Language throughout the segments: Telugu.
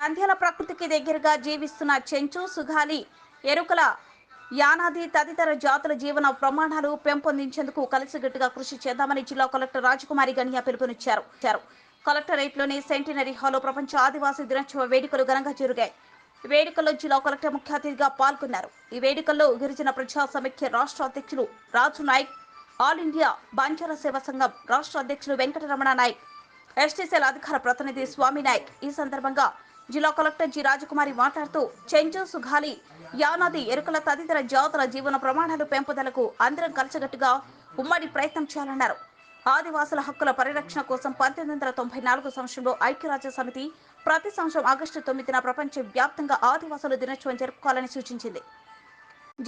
నంద్యాల ప్రకృతికి దగ్గరగా జీవిస్తున్న చెంచు సుగాలి ఎరుకల యానాది తదితర జాతుల జీవన ప్రమాణాలు పెంపొందించేందుకు కలిసిగట్టుగా కృషి చేద్దామని జిల్లా కలెక్టర్ రాజకుమారి గనియా పిలుపునిచ్చారు. ఇచ్చారు. కలెక్టరేట్లోని సెంటినరీ హాల్లో ప్రపంచ ఆదివాసీ దినోత్సవ వేడుకలు ఘనంగా జరిగాయి. వేడుకల్లో జిల్లా కలెక్టర్ ముఖ్య అతిథిగా పాల్గొన్నారు. ఈ వేడుకల్లో గిరిజన ప్రజా సమైక్య రాష్ట్ర అధ్యక్షులు రాజు నాయక్ ఆల్ ఇండియా బంజారా సేవా సంఘం రాష్ట్ర అధ్యక్షులు వెంకటరమణ నాయక్ ఎస్టీసీల అధికార ప్రతినిధి స్వామి నాయక్. ఈ సందర్భంగా జిల్లా కలెక్టర్ జి రాజకుమారి మాట్లాడుతూ చెంచు సుఘాలి యానాది ఎరుకల తదితర జాతుల జీవన ప్రమాణాలు పెంపుదలకు అందరం కలిసికట్టుగా ఉమ్మడి ప్రయత్నం చేయాలన్నారు. ఆదివాసుల హక్కుల పరిరక్షణ కోసం పంతొమ్మిది వందల తొంభై నాలుగు సంవత్సరంలో ఐక్యరాజ్య సమితి ప్రతి సంవత్సరం ఆగస్టు తొమ్మిదిన ప్రపంచ వ్యాప్తంగా ఆదివాసుల దినోత్సవం జరుపుకోవాలని సూచించింది.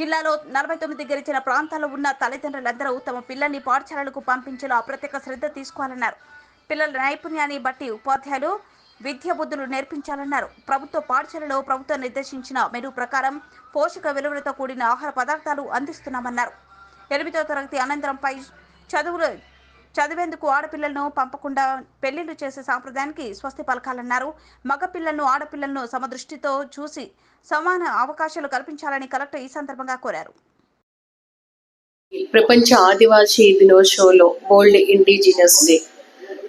జిల్లాలో నలభై తొమ్మిది గెలిచిన ప్రాంతాల్లో ఉన్న తల్లిదండ్రులందరూ తమ పిల్లల్ని పాఠశాలలకు పంపించేలా ప్రత్యేక శ్రద్ధ తీసుకోవాలన్నారు. పిల్లల నైపుణ్యాన్ని బట్టి ఉపాధ్యాయులు విద్య బుద్ధులు నేర్పించాలన్నారు. ప్రభుత్వ పాఠశాలలో ప్రభుత్వం నిర్దేశించిన మెను ప్రకారం పోషక విలువలతో కూడిన ఆహార పదార్థాలు అందిస్తున్నామన్నారు. ఎనిమిదో తరగతి అనంతరంపై చదువులు చదివేందుకు ఆడపిల్లలను పంపకుండా పెళ్ళిళ్ళు చేసే సాంప్రదాయానికి స్వస్తి పలకాలన్నారు. మగ పిల్లలను ఆడపిల్లలను సమదృష్టితో చూసి సమాన అవకాశాలు కల్పించాలని కలెక్టర్ ఈ సందర్భంగా కోరారు. ప్రపంచ ఆదివాసీ దినోత్సవంలో వరల్డ్ ఇండిజినస్ డే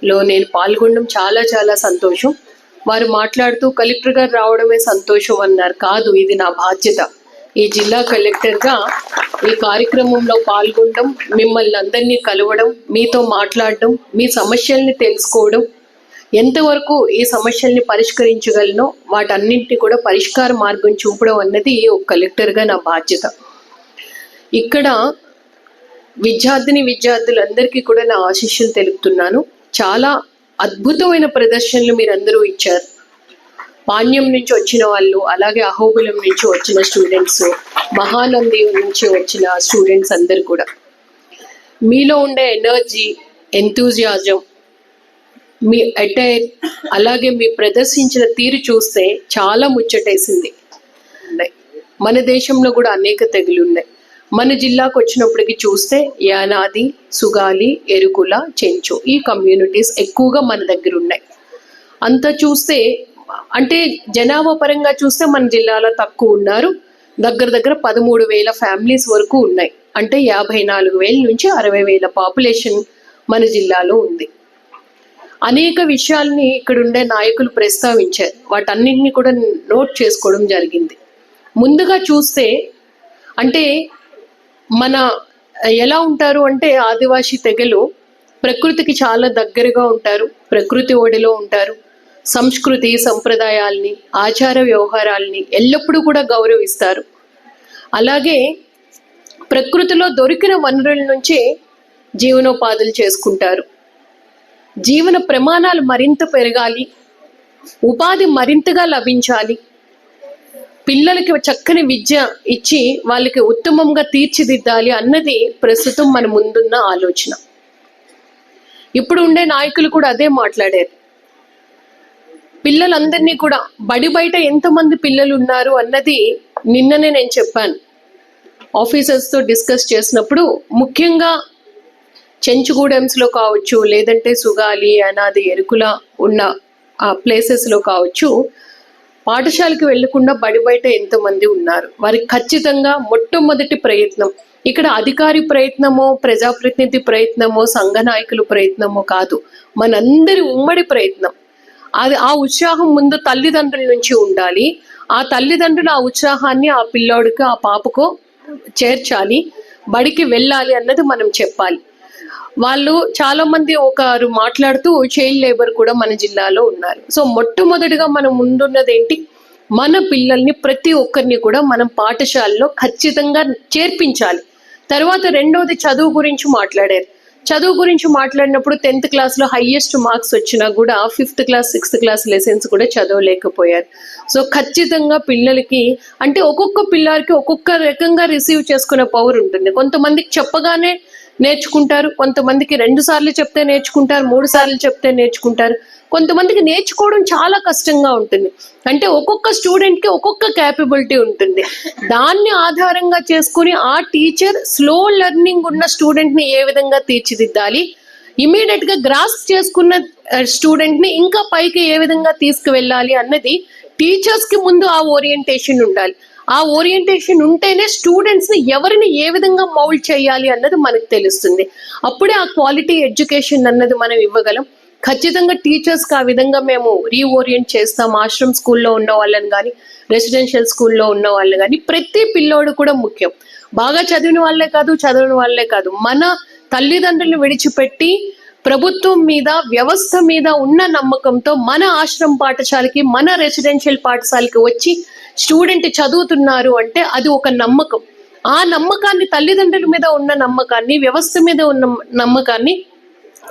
లో నేను పాల్గొనడం చాలా చాలా సంతోషం. వారు మాట్లాడుతూ కలెక్టర్ గారు రావడమే సంతోషం అన్నారు. కాదు ఇది నా బాధ్యత. ఈ జిల్లా కలెక్టర్గా ఈ కార్యక్రమంలో పాల్గొనడం మిమ్మల్ని అందరినీ కలవడం మీతో మాట్లాడడం మీ సమస్యల్ని తెలుసుకోవడం ఎంతవరకు ఈ సమస్యల్ని పరిష్కరించగలనో వాటన్నింటినీ కూడా పరిష్కార మార్గం చూపడం అన్నది ఒక కలెక్టర్గా నా బాధ్యత. ఇక్కడ విద్యార్థిని విద్యార్థులందరికీ కూడా నా ఆశీస్సులు తెలుపుతున్నాను. చాలా అద్భుతమైన ప్రదర్శనలు మీరందరూ ఇచ్చారు. పాణ్యం నుంచి వచ్చిన వాళ్ళు అలాగే అహోబులం నుంచి వచ్చిన స్టూడెంట్స్ మహానంది నుంచి వచ్చిన స్టూడెంట్స్ అందరు కూడా. మీలో ఉండే ఎనర్జీ ఎంతూజియాజం మీ అటైర్ అలాగే మీ ప్రదర్శించిన తీరు చూస్తే చాలా ముచ్చటేసింది. మన దేశంలో కూడా అనేక తెగులు ఉన్నాయి. మన జిల్లాకు వచ్చినప్పటికి చూస్తే యానాది సుగాలి ఎరుకుల చెంచు ఈ కమ్యూనిటీస్ ఎక్కువగా మన దగ్గర ఉన్నాయి. అంతా చూస్తే అంటే జనాభా పరంగా చూస్తే మన జిల్లాలో తక్కువ ఉన్నారు. దగ్గర దగ్గర పదమూడు వేల ఫ్యామిలీస్ వరకు ఉన్నాయి. అంటే యాభై నాలుగు వేల నుంచి అరవై వేల పాపులేషన్ మన జిల్లాలో ఉంది. అనేక విషయాల్ని ఇక్కడ ఉండే నాయకులు ప్రస్తావించారు. వాటన్నింటినీ కూడా నోట్ చేసుకోవడం జరిగింది. ముందుగా చూస్తే అంటే మన ఎలా ఉంటారు అంటే ఆదివాసీ తెగలు ప్రకృతికి చాలా దగ్గరగా ఉంటారు ప్రకృతి ఒడిలో ఉంటారు. సంస్కృతి సంప్రదాయాల్ని ఆచార వ్యవహారాల్ని ఎల్లప్పుడూ కూడా గౌరవిస్తారు. అలాగే ప్రకృతిలో దొరికిన వనరుల నుంచే జీవనోపాధులు చేసుకుంటారు. జీవన ప్రమాణాలు మరింత పెరగాలి ఉపాధి మరింతగా లభించాలి పిల్లలకి చక్కని విద్య ఇచ్చి వాళ్ళకి ఉత్తమంగా తీర్చిదిద్దాలి అన్నది ప్రస్తుతం మన ముందున్న ఆలోచన. ఇప్పుడు ఉండే నాయకులు కూడా అదే మాట్లాడారు. పిల్లలందరినీ కూడా బడి బయట ఎంతమంది పిల్లలు ఉన్నారు అన్నది నిన్ననే నేను చెప్పాను. ఆఫీసర్స్తో డిస్కస్ చేసినప్పుడు ముఖ్యంగా చెంచుగూడెమ్స్లో కావచ్చు లేదంటే సుగాలి అనాది ఎరుకుల ఉన్న ఆ ప్లేసెస్లో కావచ్చు పాఠశాలకు వెళ్ళకుండా బడి బయట ఎంతమంది ఉన్నారు? వారికి ఖచ్చితంగా మొట్టమొదటి ప్రయత్నం ఇక్కడ అధికారి ప్రయత్నమో ప్రజాప్రతినిధి ప్రయత్నమో సంఘ నాయకుల ప్రయత్నమో కాదు. మనందరి ఉమ్మడి ప్రయత్నం. అది ఆ ఉత్సాహం ముందు తల్లిదండ్రుల నుంచి ఉండాలి. ఆ తల్లిదండ్రులు ఆ ఉత్సాహాన్ని ఆ పిల్లోడికి ఆ పాపకు చేర్చాలి. బడికి వెళ్ళాలి అన్నది మనం చెప్పాలి. వాళ్ళు చాలా మంది ఒకరు మాట్లాడుతూ చైల్డ్ లేబర్ కూడా మన జిల్లాలో ఉన్నారు. సో మొట్టమొదటిగా మనం ముందున్నది ఏంటి? మన పిల్లల్ని ప్రతి ఒక్కరిని కూడా మనం పాఠశాలలో ఖచ్చితంగా చేర్పించాలి. తర్వాత రెండోది చదువు గురించి మాట్లాడారు. చదువు గురించి మాట్లాడినప్పుడు టెన్త్ క్లాస్లో హైయెస్ట్ మార్క్స్ వచ్చినా కూడా fifth class sixth class lessons కూడా చదవలేకపోయారు. సో ఖచ్చితంగా పిల్లలకి అంటే ఒక్కొక్క పిల్లలకి ఒక్కొక్క రకంగా రిసీవ్ చేసుకునే పవర్ ఉంటుంది. కొంతమందికి చెప్పగానే నేర్చుకుంటారు. కొంతమందికి రెండు సార్లు చెప్తే నేర్చుకుంటారు మూడు సార్లు చెప్తే నేర్చుకుంటారు. కొంతమందికి నేర్చుకోవడం చాలా కష్టంగా ఉంటుంది. అంటే ఒక్కొక్క స్టూడెంట్కి ఒక్కొక్క క్యాపబిలిటీ ఉంటుంది. దాన్ని ఆధారంగా చేసుకుని ఆ టీచర్ స్లో లెర్నింగ్ ఉన్న స్టూడెంట్ని ఏ విధంగా తీర్చిదిద్దాలి ఇమీడియట్గా గ్రాస్ చేసుకున్న స్టూడెంట్ని ఇంకా పైకి ఏ విధంగా తీసుకువెళ్ళాలి అన్నది టీచర్స్కి ముందు ఆ ఓరియంటేషన్ ఉండాలి. ఆ ఓరియంటేషన్ ఉంటేనే స్టూడెంట్స్ని ఎవరిని ఏ విధంగా మౌల్డ్ చేయాలి అన్నది మనకు తెలుస్తుంది. అప్పుడే ఆ క్వాలిటీ ఎడ్యుకేషన్ అన్నది మనం ఇవ్వగలం. ఖచ్చితంగా టీచర్స్కి ఆ విధంగా మేము రీఓరియంట్ చేస్తాం. ఆశ్రమ్ స్కూల్లో ఉన్న వాళ్ళని కానీ రెసిడెన్షియల్ స్కూల్లో ఉన్న వాళ్ళు కానీ ప్రతి పిల్లోడు కూడా ముఖ్యం. బాగా చదివిన వాళ్ళే కాదు చదవని వాళ్ళే కాదు. మన తల్లిదండ్రులను విడిచిపెట్టి ప్రభుత్వం మీద వ్యవస్థ మీద ఉన్న నమ్మకంతో మన ఆశ్రమ పాఠశాలకి మన రెసిడెన్షియల్ పాఠశాలకి వచ్చి స్టూడెంట్ చదువుతున్నారు అంటే అది ఒక నమ్మకం. ఆ నమ్మకాన్ని తల్లిదండ్రుల మీద ఉన్న నమ్మకాన్ని వ్యవస్థ మీద ఉన్న నమ్మకాన్ని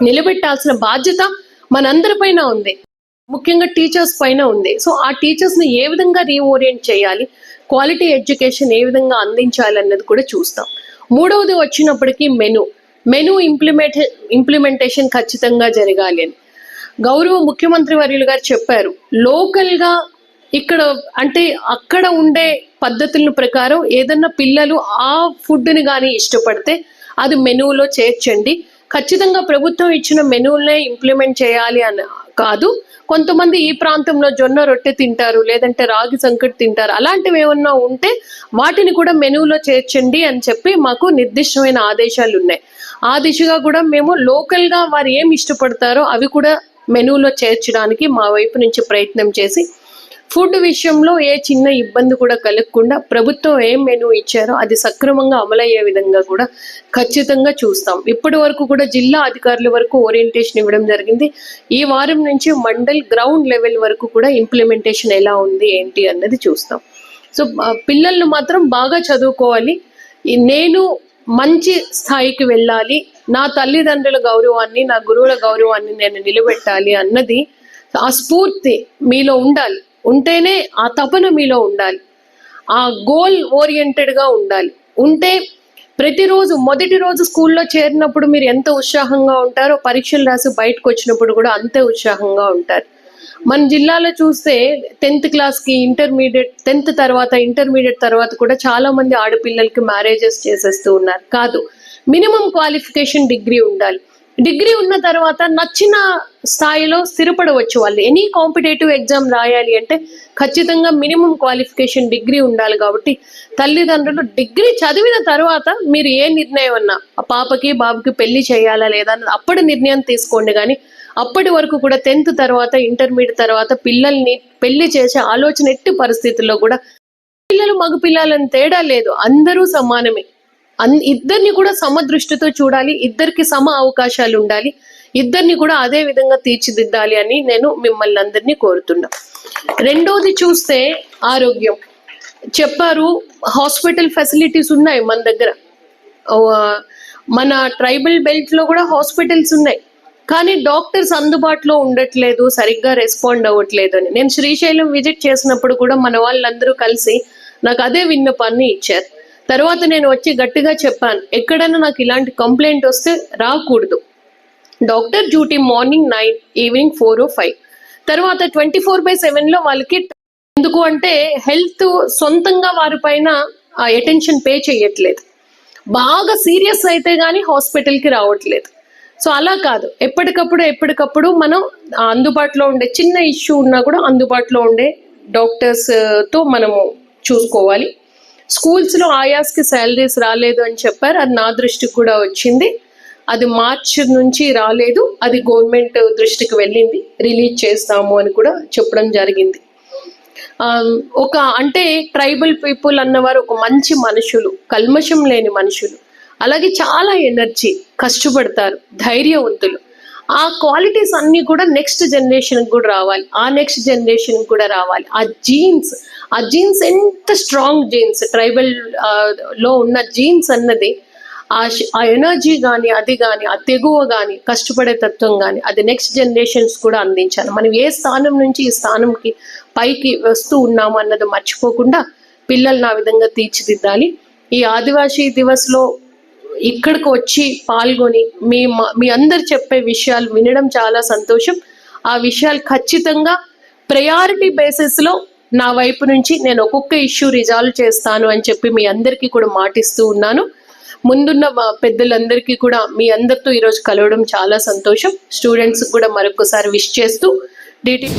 నిలబెట్టాల్సిన బాధ్యత మనందరి పైన ఉంది. ముఖ్యంగా టీచర్స్ పైన ఉంది. సో ఆ టీచర్స్ని ఏ విధంగా రీఓరియంట్ చేయాలి? క్వాలిటీ ఎడ్యుకేషన్ ఏ విధంగా అందించాలి అన్నది కూడా చూస్తాం. మూడవది వచ్చినప్పటికీ మెను. మెను ఇంప్లిమెంట్ ఇంప్లిమెంటేషన్ ఖచ్చితంగా జరగాలి అని. గౌరవ ముఖ్యమంత్రి వర్యులు గారు చెప్పారు లోకల్గా ఇక్కడ అంటే అక్కడ ఉండే పద్ధతుల ప్రకారం ఏదన్నా పిల్లలు ఆ ఫుడ్ని కానీ ఇష్టపడితే అది మెనూలో చేర్చండి. ఖచ్చితంగా ప్రభుత్వం ఇచ్చిన మెనూలనే ఇంప్లిమెంట్ చేయాలి అని కాదు. కొంతమంది ఈ ప్రాంతంలో జొన్న రొట్టె తింటారు లేదంటే రాగి సంకటి తింటారు. అలాంటివి ఏమన్నా ఉంటే వాటిని కూడా మెనూలో చేర్చండి అని చెప్పి మాకు నిర్దిష్టమైన ఆదేశాలు ఉన్నాయి. ఆ దిశగా కూడా మేము లోకల్గా వారు ఏం ఇష్టపడతారో అవి కూడా మెనూలో చేర్చడానికి మా వైపు నుంచి ప్రయత్నం చేసి ఫుడ్ విషయంలో ఏ చిన్న ఇబ్బంది కూడా కలగకుండా ప్రభుత్వం ఏం మెనూ ఇచ్చారో అది సక్రమంగా అమలయ్యే విధంగా కూడా ఖచ్చితంగా చూస్తాం. ఇప్పటి వరకు కూడా జిల్లా అధికారుల వరకు ఓరియంటేషన్ ఇవ్వడం జరిగింది. ఈ వారం నుంచి మండల్ గ్రౌండ్ లెవెల్ వరకు కూడా ఇంప్లిమెంటేషన్ ఎలా ఉంది ఏంటి అన్నది చూస్తాం. సో పిల్లలను మాత్రం బాగా చదువుకోవాలి. నేను మంచి స్థాయికి వెళ్ళాలి. నా తల్లిదండ్రుల గౌరవాన్ని నా గురువుల గౌరవాన్ని నేను నిలబెట్టాలి అన్నది ఆ స్ఫూర్తి మీలో ఉండాలి. ఉంటేనే ఆ తపన మీలో ఉండాలి. ఆ గోల్ ఓరియంటెడ్గా ఉండాలి. ఉంటే ప్రతిరోజు మొదటి రోజు స్కూల్లో చేరినప్పుడు మీరు ఎంత ఉత్సాహంగా ఉంటారో పరీక్షలు రాసి బయటకు వచ్చినప్పుడు కూడా అంతే ఉత్సాహంగా ఉంటారు. మన జిల్లాలో చూస్తే టెన్త్ క్లాస్కి ఇంటర్మీడియట్ టెన్త్ తర్వాత ఇంటర్మీడియట్ తర్వాత కూడా చాలామంది ఆడపిల్లలకి మ్యారేజెస్ చేసేస్తూ ఉన్నారు. కాదు మినిమం క్వాలిఫికేషన్ డిగ్రీ ఉండాలి. డిగ్రీ ఉన్న తర్వాత నచ్చిన స్థాయిలో స్థిరపడవచ్చు వాళ్ళు. ఎనీ కాంపిటేటివ్ ఎగ్జామ్ రాయాలి అంటే ఖచ్చితంగా మినిమం క్వాలిఫికేషన్ డిగ్రీ ఉండాలి కాబట్టి తల్లిదండ్రులు డిగ్రీ చదివిన తర్వాత మీరు ఏ నిర్ణయం అన్నా ఆ పాపకి బాబుకి పెళ్ళి చేయాలా లేదా అన్నది అప్పటి నిర్ణయం తీసుకోండి కానీ అప్పటి వరకు కూడా టెన్త్ తర్వాత ఇంటర్మీడియట్ తర్వాత పిల్లల్ని పెళ్ళి చేసే ఆలోచన ఎట్టి పరిస్థితుల్లో కూడా పిల్లలు మగ పిల్లలని తేడా లేదు. అందరూ సమానమే. అన్ ఇద్దరిని కూడా సమదృష్టితో చూడాలి ఇద్దరికి సమ అవకాశాలు ఉండాలి ఇద్దరిని కూడా అదే విధంగా తీర్చిదిద్దాలి అని నేను మిమ్మల్ని అందరినీ కోరుతున్నా. రెండోది చూస్తే ఆరోగ్యం. చెప్పారు హాస్పిటల్ ఫెసిలిటీస్ ఉన్నాయి మన దగ్గర. మన ట్రైబల్ బెల్ట్లో కూడా హాస్పిటల్స్ ఉన్నాయి. కానీ డాక్టర్స్ అందుబాటులో ఉండట్లేదు సరిగ్గా రెస్పాండ్ అవ్వట్లేదు అని. నేను శ్రీశైలం విజిట్ చేసినప్పుడు కూడా మన వాళ్ళందరూ కలిసి నాకు అదే విన్నపాన్ని ఇచ్చారు. తర్వాత నేను వచ్చి గట్టిగా చెప్పాను ఎక్కడైనా నాకు ఇలాంటి కంప్లైంట్ వస్తే రాకూడదు. Doctor duty morning nine evening four or five. తర్వాత ట్వంటీ ఫోర్ బై సెవెన్లో వాళ్ళకి ఎందుకు అంటే హెల్త్ సొంతంగా వారి పైన అటెన్షన్ పే చేయట్లేదు బాగా సీరియస్ అయితే కానీ హాస్పిటల్కి రావట్లేదు. సో అలా కాదు. ఎప్పటికప్పుడు ఎప్పటికప్పుడు మనం అందుబాటులో ఉండే చిన్న ఇష్యూ ఉన్నా కూడా అందుబాటులో ఉండే డాక్టర్స్తో మనము చూసుకోవాలి. స్కూల్స్లో ఆయాస్కి శాలరీస్ రాలేదు అని చెప్పారు. అది నా దృష్టికి కూడా వచ్చింది. అది మార్చ్ నుంచి రాలేదు. అది గవర్నమెంట్ దృష్టికి వెళ్ళింది. రిలీజ్ చేస్తాము అని కూడా చెప్పడం జరిగింది. ఒక అంటే ట్రైబల్ పీపుల్ అన్నవారు ఒక మంచి మనుషులు కల్మషం లేని మనుషులు. అలాగే చాలా ఎనర్జీ కష్టపడతారు ధైర్యవంతులు. ఆ క్వాలిటీస్ అన్నీ కూడా నెక్స్ట్ జనరేషన్ కూడా రావాలి. ఆ నెక్స్ట్ జనరేషన్ కూడా రావాలి. ఆ జీన్స్ ఆ జీన్స్ ఎంత స్ట్రాంగ్ జీన్స్ ట్రైబల్లో ఉన్న జీన్స్ అన్నది ఆ ఆ ఎనర్జీ కానీ అది కానీ ఆ తెగువ కానీ కష్టపడే తత్వం కానీ అది నెక్స్ట్ జనరేషన్స్ కూడా అందించాలి. మనం ఏ స్థానం నుంచి ఈ స్థానంకి పైకి వస్తూ ఉన్నాము అన్నది మర్చిపోకుండా పిల్లల్ని ఆ విధంగా తీర్చిదిద్దాలి. ఈ ఆదివాసీ దివస్లో ఇక్కడికి వచ్చి పాల్గొని మీ మీ అందరు చెప్పే విషయాలు వినడం చాలా సంతోషం. ఆ విషయాలు ఖచ్చితంగా ప్రయారిటీ బేసిస్లో నా వైపు నుంచి నేను ఒక్కొక్క ఇష్యూ రిజాల్వ్ చేస్తాను అని చెప్పి మీ అందరికీ కూడా మాటిస్తూ ఉన్నాను. ముందున్న మా పెద్దలందరికీ కూడా మీ అందరితో ఈరోజు కలవడం చాలా సంతోషం. స్టూడెంట్స్ కూడా మరొకసారి విష్ చేస్తూ డీటెయిల్